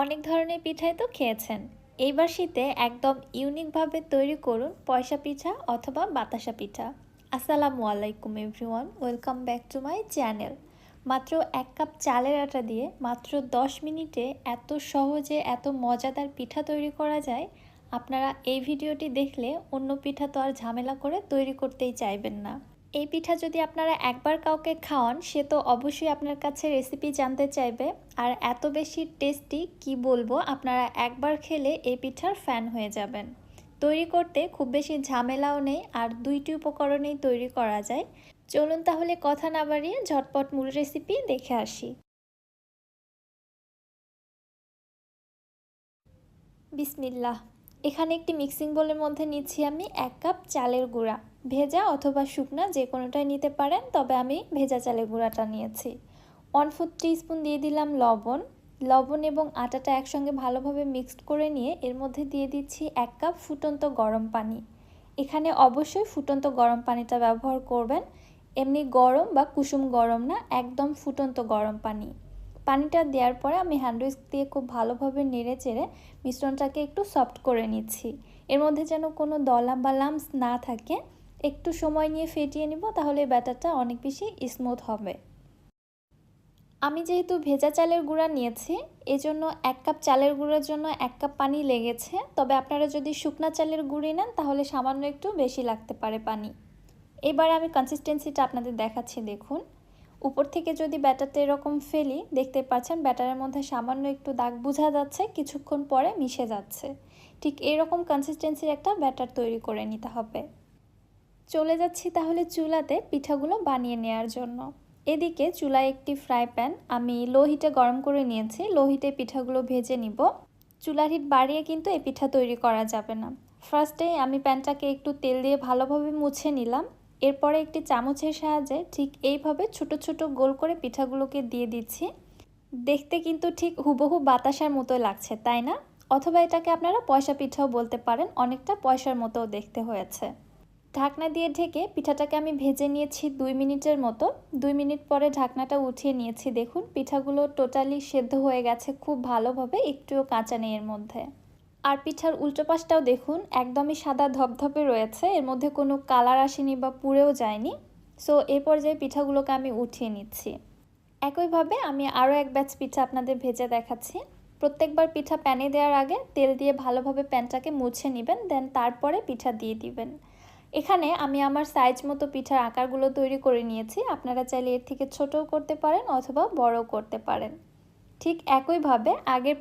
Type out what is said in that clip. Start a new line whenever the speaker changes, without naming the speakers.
অনেক ধরনের পিঠাই তো খেয়েছেন। এইবার শীতে একদম ইউনিকভাবে তৈরি করুন পয়সা পিঠা অথবা বাতাসা পিঠা। আসসালামু আলাইকুম everyone, welcome back to my channel. মাত্র এক কাপ চালের আটা দিয়ে মাত্র দশ মিনিটে এত সহজে এত মজাদার পিঠা তৈরি করা যায়, আপনারা এই ভিডিওটি দেখলে অন্য পিঠা তো আর ঝামেলা করে তৈরি করতেই চাইবেন না। এই পিঠা যদি আপনারা একবার কাউকে খাওয়ান, সে তো অবশ্যই আপনার কাছে রেসিপি জানতে চাইবে। আর এত বেশি টেস্টি কি বলব, আপনারা একবার খেলে এই পিঠার ফ্যান হয়ে যাবেন। তৈরি করতে খুব বেশি ঝামেলাও নেই, আর দুইটি উপকরণেই তৈরি করা যায়। চলুন তাহলে কথা না বাড়িয়ে ঝটপট মূল রেসিপি দেখে আসি। বিসমিল্লাহ। এখানে একটি মিক্সিং বোলের মধ্যে নিচ্ছি আমি এক কাপ চালের গুঁড়া। ভেজা অথবা শুকনা যে কোনোটাই নিতে পারেন, তবে আমি ভেজা চালের গুঁড়াটা নিয়েছি। ওয়ান ফোর স্পুন দিয়ে দিলাম লবণ। লবণ এবং আটাটা একসঙ্গে ভালোভাবে মিক্সড করে নিয়ে এর মধ্যে দিয়ে দিচ্ছি এক কাপ ফুটন্ত গরম পানি। এখানে অবশ্যই ফুটন্ত গরম পানিটা ব্যবহার করবেন। এমনি গরম বা কুসুম গরম না, একদম ফুটন্ত গরম পানি। পানিটা দেওয়ার পরে আমি হ্যান্ড উইস্ক দিয়ে খুব ভালোভাবে নেড়ে চেড়ে মিশ্রণটাকে একটু সফট করে নিচ্ছি। এর মধ্যে যেন কোনো দলা বা লামস না থাকে, একটু সময় নিয়ে ফেটিয়ে নিব তাহলে ব্যাটারটা অনেক বেশি স্মুথ হবে। আমি যেহেতু ভেজা চালের গুঁড়া নিয়েছি, এজন্য এক কাপ চালের গুঁড়োর জন্য এক কাপ পানি লেগেছে। তবে আপনারা যদি শুকনা চালের গুঁড়ি নেন, তাহলে সামান্য একটু বেশি লাগতে পারে পানি। এবার আমি কনসিস্টেন্সিটা আপনাদের দেখাচ্ছি, দেখুন। উপর থেকে যদি ব্যাটারটা এরকম ফেলি, দেখতে পাচ্ছেন ব্যাটারের মধ্যে সামান্য একটু দাগ বোঝা যাচ্ছে, কিছুক্ষণ পরে মিশে যাচ্ছে। ঠিক এরকম কনসিস্টেন্সির একটা ব্যাটার তৈরি করে নিতে হবে। চলে যাচ্ছি তাহলে চুলাতে পিঠাগুলো বানিয়ে নেওয়ার জন্য। এদিকে চুলায় একটি ফ্রাই প্যান আমি লো হিটে গরম করে নিয়েছি লো হিটে পিঠাগুলো ভেজে নিব। চুলার হিট বাড়িয়ে কিন্তু এই পিঠা তৈরি করা যাবে না। ফার্স্টে আমি প্যানটাকে একটু তেল দিয়ে ভালোভাবে মুছে নিলাম। এরপরে একটি চামচের সাহায্যে ঠিক এইভাবে ছোট ছোট গোল করে পিঠাগুলোকে দিয়ে দিচ্ছি। দেখতে কিন্তু ঠিক হুবহু বাতাসার মতো লাগছে, তাই না? অথবা এটাকে আপনারা পয়সা পিঠাও বলতে পারেন, অনেকটা পয়সার মতো দেখতে হয়েছে। ঢাকনা দিয়ে ঢেকে পিঠাটাকে আমি ভেজে নিয়েছি দুই মিনিটের মতো। দুই মিনিট পরে ঢাকনাটা উঠিয়ে নিয়েছি, দেখুন, পিঠাগুলো টোটালি সেদ্ধ হয়ে গেছে খুব ভালোভাবে, একটুও কাঁচা নেই এর মধ্যে। আর পিঠার উল্টো পাশটাও দেখুন, একদমই সাদা ধপধপে রয়েছে, এর মধ্যে কোনো কালার আসেনি বা পুড়েও যায়নি। সো এ পর্যায়ে পিঠাগুলোকে আমি উঠিয়ে নিচ্ছি। একইভাবে আমি আরও এক ব্যাচ পিঠা আপনাদের ভেজে দেখাচ্ছি। প্রত্যেকবার পিঠা প্যানে দেওয়ার আগে তেল দিয়ে ভালোভাবে প্যানটাকে মুছে নেবেন, দেন তারপরে পিঠা দিয়ে দিবেন। এখানে আমি আমার সাইজ মতো পিঠার আকারগুলো তৈরি করে নিয়েছি, আপনারা চাইলে এর থেকে ছোটও করতে পারেন অথবা বড়ও করতে পারেন। ঠিক একইভাবে আগের